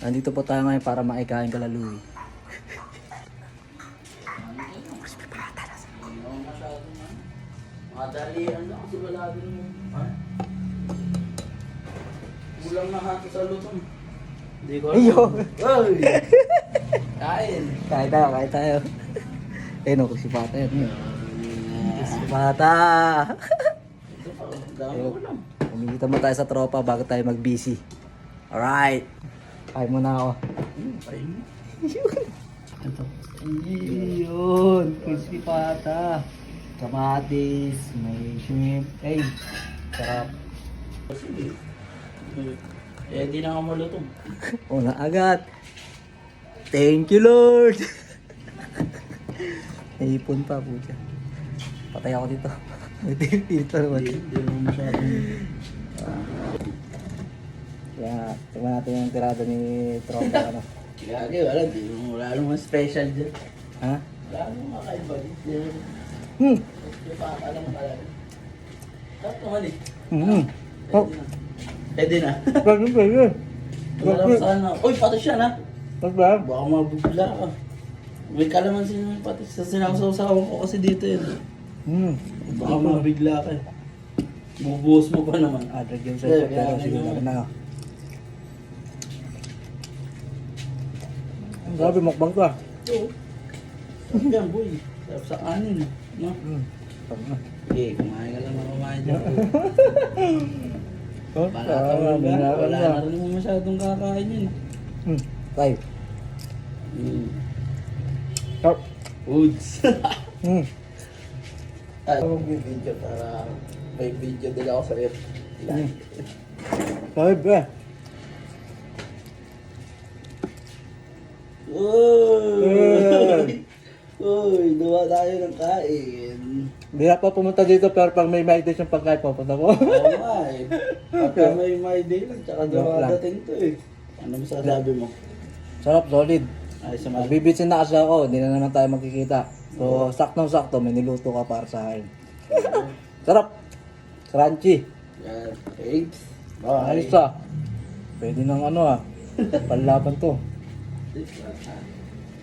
Nandito po tayo ngayon para maikain kalaluwi. Madalian lang kasi wala din mo. Ha? Kulang na hati sa lutong. Hindi ko Iyo. Oy! Kain. Kain tayo, kain tayo. Eh no, si Pata yun. Si Pata! Ito pa, dami ko lang. Umilita mo tayo sa tropa bago tayo mag-busy. Alright! Kain muna ako. Hmm, kain mo. Ito. Yun! Crispy Pata! Kamatis, may shrimp. Ay, sarap. Eh, di na ako malutong. Una agad. Thank you, Lord! Naipon pa po dyan. Patay ako dito. May dito naman. Hindi, hindi naman masyadong... Kaya, tingnan natin yung tirada ni Tropa. ano. Kaya wala, di mo wala namang special dyan. Ha? Wala namang kakaiba dyan. Hmm. Di pa, alam pala. Tapos naman eh. Hmm. Oh, Pwede na. pwede, pwede. Wala sana. Uy, patis siya na. Tapos ba? Baka mabugla ka. May kalamansi naman patis. Sa sinasawsawan ko kasi dito yun. Hmm. Baka mabigla ka. Bubuhos mo pa naman. Ah, drag yung sa'yo. Pero yeah. na grabe, mukbang to ah. Oo. Yan, boy. Sarap sa kanin. No? Hmm. Sarap na. Eh, kumain ka lang na kumain dyan. Oh, sarap ka wala, wala na. rin naman masyadong kakain yun. Hmm. Tayo. Mm. Sarap. Foods. Hmm. Ay, mag-video para may video din ako sa'yo. Hmm. Sarap ba? Uy! Uy, duwa tayo ng kain. Hindi na pa pumunta dito pero pag may may dish yung pagkain pupunta ko. Oo nga eh. Pagka may my day lang, tsaka Joke lang. dumadating to eh. Ano masasabi mo? Sarap, solid. Ay, sa mga... Magbibitsin na kasi ako, hindi na naman tayo magkikita. So, saktong-sakto, may niluto ka para sa akin. Sarap! Crunchy. Yan. Thanks. Bye. Ayos ah. Pwede nang ano ah. Panlaban to.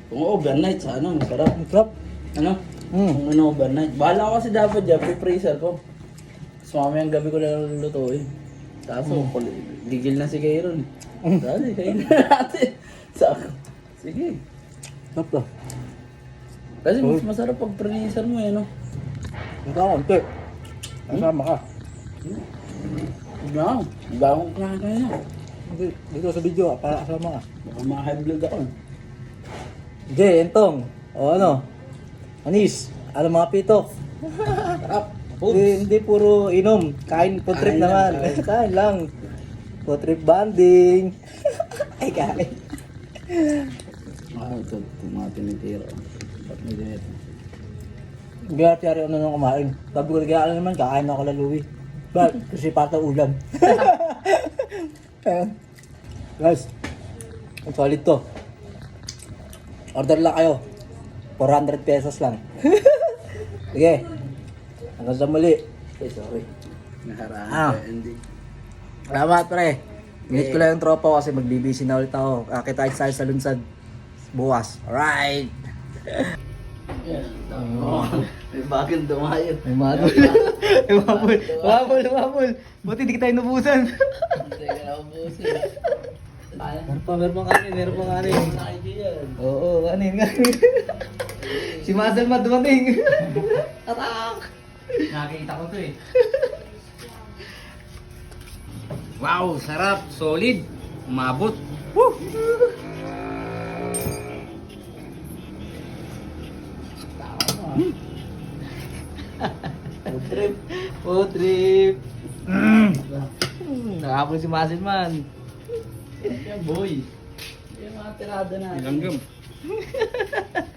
Kung overnight sa ano, masarap. Ang sarap. Ano? Mm. Kung ano overnight. Bahala ko kasi dapat dyan, pre-freezer ko. Tapos mamayang gabi ko lang lulutuin. Tapos mm. gigil na si Kairon. Dali, kain na natin. Sako. Sige. Sarap to. Kasi mas masarap pag freezer mo eh, no? Ito ako, konti. Kasama ka. Huwag na ako. Hindi kaya na? Hindi, Dito sa video ah, para kasama ka. Baka ma-high blood ako. Jay, entong. O ano? Anis. Ano mga pitok? Sarap. Hindi, hindi puro inom. Kain, food trip Kain lang, naman. kain. Kain lang. Food trip banding. Ay, kain. Ah, ito. Ito mga tinitira. Ba't may ganito? Hindi na tiyari ano nung kumain. Sabi ko, kaya naman, kakain ako laluwi. But, kasi pata ulam. Ayan. Guys, ang solid to. Order lang kayo. 400 pesos lang. Sige. Hanggang sa muli. Eh, sorry. Naharaan Ah. hindi. Salamat pre. Minute ko lang yung tropa ko kasi magbibisi na ulit ako. Kakita tayo sa lunsad bukas. Alright. Oh, may bagong dumayo. May mabul. May mabul. Mabul, mabul. Buti di kita inubusan. Ubusin. Meron pa, meron pa kanin, meron pa kanin. Oo, kanin, kanin. si Mazel ma dumating. Atak! Nakita ko to eh. Wow, sarap, solid, umabot. Woo! Food trip. Food trip. Mm. Nakapon si Mazel man. Yan, boy. Yung mga tirada na. Langgam.